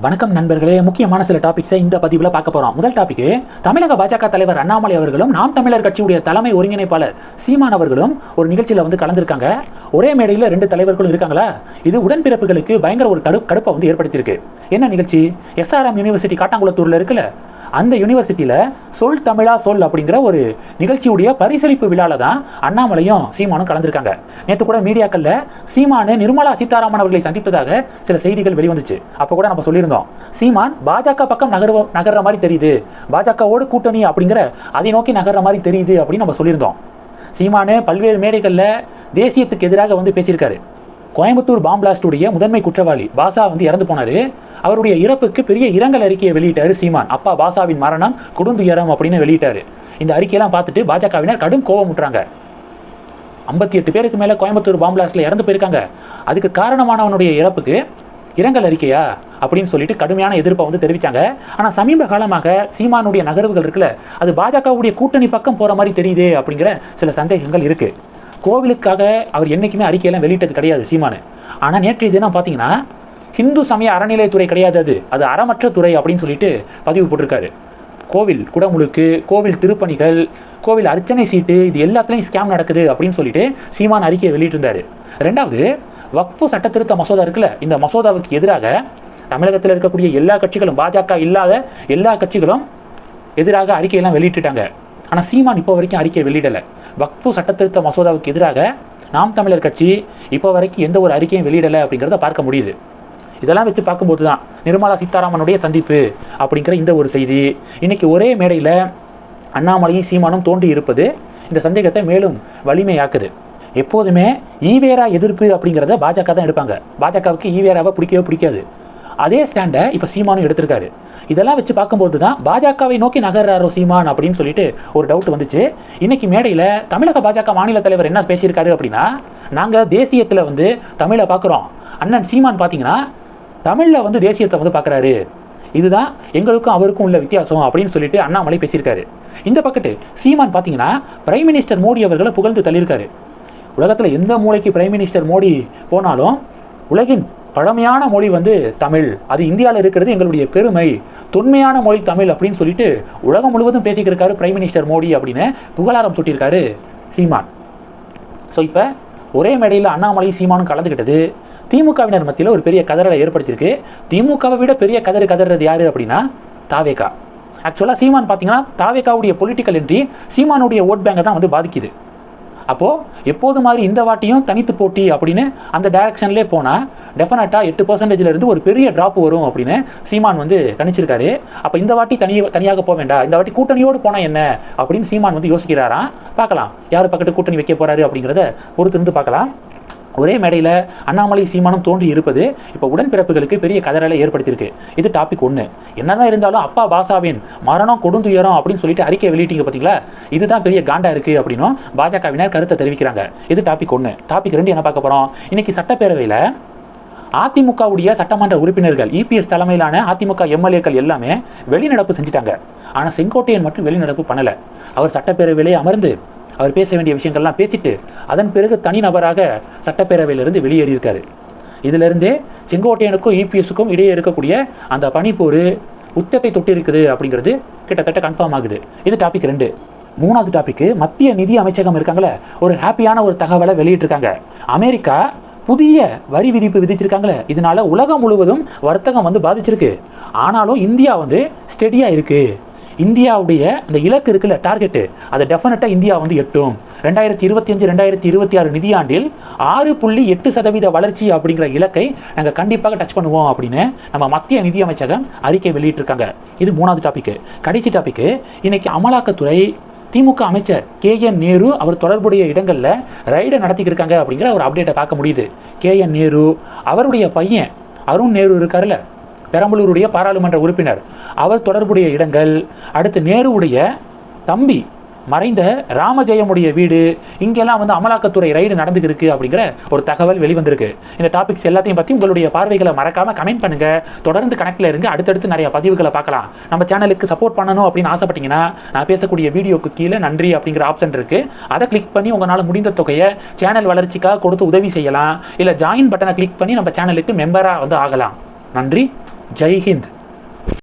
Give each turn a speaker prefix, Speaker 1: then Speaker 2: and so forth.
Speaker 1: வணக்கம் நண்பர்களே. முக்கியமான சில டாபிக்ஸை இந்த பதிவில் பார்க்க போகிறோம் முதல் டாபிக் தமிழக பாஜக தலைவர் அண்ணாமலை அவர்களும் நாம் தமிழர் கட்சியுடைய தலைமை ஒருங்கிணைப்பாளர் சீமான் அவர்களும் ஒரு நிகழ்ச்சியில் வந்து கலந்துருக்காங்க. ஒரே மேடையில் ரெண்டு தலைவர்களும் இருக்காங்களா? இது உடன்பிறப்புகளுக்கு பயங்கர ஒரு கடு கடுப்பை வந்து ஏற்படுத்தியிருக்கு. என்ன நிகழ்ச்சி? எஸ்ஆர்எம் யூனிவர்சிட்டி காட்டாங்குளத்தூரில் இருக்குல்ல. அந்த யூனிவர்சிட்டியில் சொல் தமிழா சொல் அப்படிங்கிற ஒரு நிகழ்ச்சியுடைய பரிசளிப்பு விழாவில் தான் அண்ணாமலையும் சீமானும் கலந்துருக்காங்க. நேற்று கூட மீடியாக்களில் சீமானு நிர்மலா சீதாராமன் அவர்களை சந்தித்ததாக சில செய்திகள் வெளிவந்துச்சு. அப்போ கூட நம்ம சொல்லியிருந்தோம். சீமான் பாஜக பக்கம் நகர்வ நகர்ற மாதிரி தெரியுது. பாஜகவோடு கூட்டணி அப்படிங்கிற அதை நோக்கி நகர்ற மாதிரி தெரியுது அப்படின்னு நம்ம சொல்லியிருந்தோம். சீமானு பல்வேறு மேடைகளில் தேசியத்துக்கு எதிராக வந்து பேசியிருக்காரு. கோயம்புத்தூர் பாம் பிளாஸ்டுடைய முதன்மை குற்றவாளி பாசா வந்து இறந்து போனாரு. அவருடைய இறப்புக்கு பெரிய இரங்கல் அறிக்கையை வெளியிட்டாரு சீமான். அப்பா பாசாவின் மரணம் கொடுந்துயரம் அப்படின்னு வெளியிட்டாரு. இந்த அறிக்கையெல்லாம் பார்த்துட்டு பாஜகவினர் கடும் கோபம் விட்டுறாங்க ஐம்பத்தி எட்டு பேருக்கு மேலே கோயம்புத்தூர் பாம் இறந்து போயிருக்காங்க. அதுக்கு காரணமானவனுடைய இறப்புக்கு இரங்கல் அறிக்கையா அப்படின்னு சொல்லிட்டு கடுமையான எதிர்ப்பை வந்து தெரிவித்தாங்க ஆனால் சமீப காலமாக சீமானுடைய நகர்வுகள் இருக்குல்ல அது பாஜகவுடைய கூட்டணி பக்கம் போகிற மாதிரி தெரியுது அப்படிங்கிற சில சந்தேகங்கள் இருக்குது கோவிலுக்காக அவர் என்றைக்குமே அறிக்கையெல்லாம் வெளியிட்டது கிடையாது சீமானு. ஆனால் நேற்றைய தினம் பார்த்தீங்கன்னா ஹிந்து சமய அறநிலையத்துறை கிடையாது அது. அது அறமற்ற துறை அப்படின்னு சொல்லிட்டு பதிவு போட்டிருக்காரு. கோவில் குடமுழுக்கு கோவில் திருப்பணிகள் கோவில் அர்ச்சனை சீட்டு இது எல்லாத்துலேயும் ஸ்கேம் நடக்குது அப்படின்னு சொல்லிட்டு சீமான் அறிக்கையை வெளியிட்டிருந்தாரு. ரெண்டாவது வக்ஃபு சட்ட திருத்த மசோதா இருக்குல்ல இந்த மசோதாவுக்கு எதிராக தமிழகத்தில் இருக்கக்கூடிய எல்லா கட்சிகளும் பாஜக இல்லாத எல்லா கட்சிகளும் எதிராக அறிக்கையெல்லாம் வெளியிட்டுட்டாங்க ஆனால் சீமான் இப்போ வரைக்கும் அறிக்கை வெளியிடலை. வக்ஃபு சட்டத்திருத்த மசோதாவுக்கு எதிராக நாம் தமிழர் கட்சி இப்போ வரைக்கும் எந்த ஒரு அறிக்கையும் வெளியிடலை அப்படிங்கிறத பார்க்க முடியுது. இதெல்லாம் வச்சு பார்க்கும்போது தான் நிர்மலா சீதாராமனுடைய சந்திப்பு அப்படிங்கிற இந்த ஒரு செய்தி. இன்னைக்கு ஒரே மேடையில் அண்ணாமலையும் சீமானும் தோன்றி இருப்பது இந்த சந்தேகத்தை மேலும் வலிமையாக்குது. எப்போதுமே ஈவேரா எதிர்ப்பு அப்படிங்கிறத பாஜக தான் எடுப்பாங்க. பாஜகவுக்கு ஈவேராவை பிடிக்கவே பிடிக்காது. அதே ஸ்டாண்டை இப்போ சீமானும் எடுத்திருக்காரு. இதெல்லாம் வச்சு பார்க்கும்போது தான் பாஜகவை நோக்கி நகர்றாரோ சீமான் அப்படின்னு சொல்லிட்டு ஒரு டவுட் வந்துச்சு. இன்னைக்கு மேடையில் தமிழக பாஜக மாநில தலைவர் என்ன பேசியிருக்காரு அப்படின்னா நாங்கள் தேசியத்தில் வந்து தமிழை பார்க்குறோம். அண்ணன் சீமான் பார்த்தீங்கன்னா தமிழில் வந்து தேசியத்தை வந்து பார்க்குறாரு. இதுதான் எங்களுக்கும் அவருக்கும் உள்ள வித்தியாசம் அப்படின்னு சொல்லிட்டு அண்ணாமலை பேசியிருக்காரு. இந்த பக்கத்து சீமான் பார்த்தீங்கன்னா பிரைம் மினிஸ்டர் மோடி அவர்களை புகழ்ந்து தள்ளியிருக்காரு. உலகத்தில் எந்த மூலைக்கு பிரைம் மினிஸ்டர் மோடி போனாலும் உலகின் பழமையான மொழி வந்து தமிழ். அது இந்தியாவில் இருக்கிறது எங்களுடைய பெருமை. தொன்மையான மொழி தமிழ் அப்படின்னு சொல்லிட்டு உலகம் முழுவதும் பேசிக்கிருக்காரு பிரைம் மினிஸ்டர் மோடி அப்படின்னு புகழாரம் சுட்டியிருக்காரு சீமான். ஸோ இப்போ ஒரே மேடையில் அண்ணாமலை சீமானும் கலந்துக்கிட்டது திமுகவினர் மத்தியில் ஒரு பெரிய கதறலை ஏற்படுத்தியிருக்கு. திமுகவை விட பெரிய கதறு கதறது யார் அப்படின்னா தாவேகா. ஆக்சுவலாக சீமான் பார்த்தீங்கன்னா தாவேகாவுடைய பொலிட்டிக்கல் என்ட்ரி சீமானுடைய ஓட் பேங்கை தான் வந்து பாதிக்குது. அப்போது எப்போது மாதிரி இந்த வாட்டியும் தனித்து போட்டி அப்படின்னு அந்த டைரக்ஷன்லே போனால் டெஃபினட்டாக எட்டு பர்சன்டேஜ்லேருந்து ஒரு பெரிய ட்ராப் வரும் அப்படின்னு சீமான் வந்து கணிச்சிருக்காரு. அப்போ இந்த வாட்டி தனி தனியாக போக வேண்டாம். இந்த வாட்டி கூட்டணியோடு போனால் என்ன அப்படின்னு சீமான் வந்து யோசிக்கிறாராம். பார்க்கலாம். யார் பக்கத்து கூட்டணி வைக்க போகிறாரு அப்படிங்கிறத பொறுத்திருந்து பார்க்கலாம். ஒரே மேடையில் அண்ணாமலை சீமானம் தோன்றி இருப்பது இப்போ உடன்பிறப்புகளுக்கு பெரிய கதறலை ஏற்படுத்தியிருக்கு. இது டாபிக் ஒன்று என்னதான் இருந்தாலும் அப்பா பாசாவின் மரணம் கொடுந்துயரம் அப்படின்னு சொல்லிட்டு அறிக்கை வெளியிட்டீங்க பார்த்தீங்களா இதுதான் பெரிய காண்டா இருக்கு அப்படின்னும் பாஜகவினர் கருத்தை தெரிவிக்கிறாங்க. இது டாபிக் ஒன்று டாபிக் ரெண்டு என்ன பார்க்க போகிறோம் இன்னைக்கு சட்டப்பேரவையில் அதிமுகவுடைய சட்டமன்ற உறுப்பினர்கள் இபிஎஸ் தலைமையிலான அதிமுக எம்எல்ஏக்கள் எல்லாமே வெளிநடப்பு செஞ்சிட்டாங்க. ஆனால் செங்கோட்டையன் மட்டும் வெளிநடப்பு பண்ணலை. அவர் சட்டப்பேரவையிலே அமர்ந்து அவர் பேச வேண்டிய விஷயங்கள்லாம் பேசிட்டு அதன் பிறகு தனிநபராக சட்டப்பேரவையிலிருந்து வெளியேறியிருக்காரு. இதிலிருந்தே செங்கோட்டையனுக்கும் இபிஎஸ்க்கும் இடையே இருக்கக்கூடிய அந்த பனிப்போர் உச்சத்தை தொட்டிருக்குது அப்படிங்கிறது கிட்டத்தட்ட கன்ஃபார்ம் ஆகுது. இது டாபிக் ரெண்டு. மூணாவது டாபிக் மத்திய நிதி அமைச்சகம் இருக்காங்களே ஒரு ஹாப்பியான ஒரு தகவலை வெளியிட்டிருக்காங்க. அமெரிக்கா புதிய வரி விதிப்பு விதிச்சிருக்காங்களே இதனால உலகம் முழுவதும் வர்த்தகம் வந்து பாதிச்சிருக்கு. ஆனாலும் இந்தியா வந்து ஸ்டெடியாக இருக்குது இந்தியாவுடைய அந்த இலக்கு இருக்குல்ல டார்கெட்டு அதை டெஃபினட்டாக இந்தியா வந்து எட்டும். ரெண்டாயிரத்தி இருபத்தி அஞ்சு ரெண்டாயிரத்தி இருபத்தி ஆறு நிதியாண்டில் ஆறு புள்ளி எட்டு சதவீத வளர்ச்சி அப்படிங்கிற இலக்கை நாங்கள் கண்டிப்பாக டச் பண்ணுவோம் அப்படின்னு நம்ம மத்திய நிதியமைச்சகம் அறிக்கை வெளியிட்டிருக்காங்க. இது மூணாவது டாபிக் கடைசி டாபிக் இன்னைக்கு அமலாக்கத்துறை திமுக அமைச்சர் கே என் நேரு அவர் தொடர்புடைய இடங்களில் ரைடை நடத்திக்கிருக்காங்க அப்படிங்கிற ஒரு அப்டேட்டை பார்க்க முடியுது. கே என் நேரு அவருடைய பையன் அருண் நேரு இருக்காருல்ல பெரம்பலூருடைய பாராளுமன்ற உறுப்பினர். அவர் தொடர்புடைய இடங்கள் அடுத்து நேருவுடைய தம்பி மறைந்த ராமஜெயமுடைய வீடு இங்கெல்லாம் வந்து அமலாக்கத்துறை ரைடு நடந்துக்கு இருக்கு அப்படிங்கிற ஒரு தகவல் வெளிவந்திருக்கு. இந்த டாபிக்ஸ் எல்லாத்தையும் பற்றி உங்களுடைய பார்வைகளை மறக்காம கமெண்ட் பண்ணுங்க. தொடர்ந்து கணக்கில் இருங்க. அடுத்தடுத்து நிறைய பதிவுகளை பார்க்கலாம். நம்ம சேனலுக்கு சப்போர்ட் பண்ணணும் அப்படின்னு ஆசைப்பட்டீங்கன்னா நான் பேசக்கூடிய வீடியோக்கு கீழே நன்றி அப்படிங்கிற ஆப்ஷன் இருக்கு. அதை கிளிக் பண்ணி உங்களால் முடிந்த தொகையை சேனல் வளர்ச்சிக்காக கொடுத்து உதவி செய்யலாம். இல்லை ஜாயின் பட்டனை கிளிக் பண்ணி நம்ம சேனலுக்கு மெம்பராக வந்து ஆகலாம். நன்றி. ஜெய் ஹிந்த்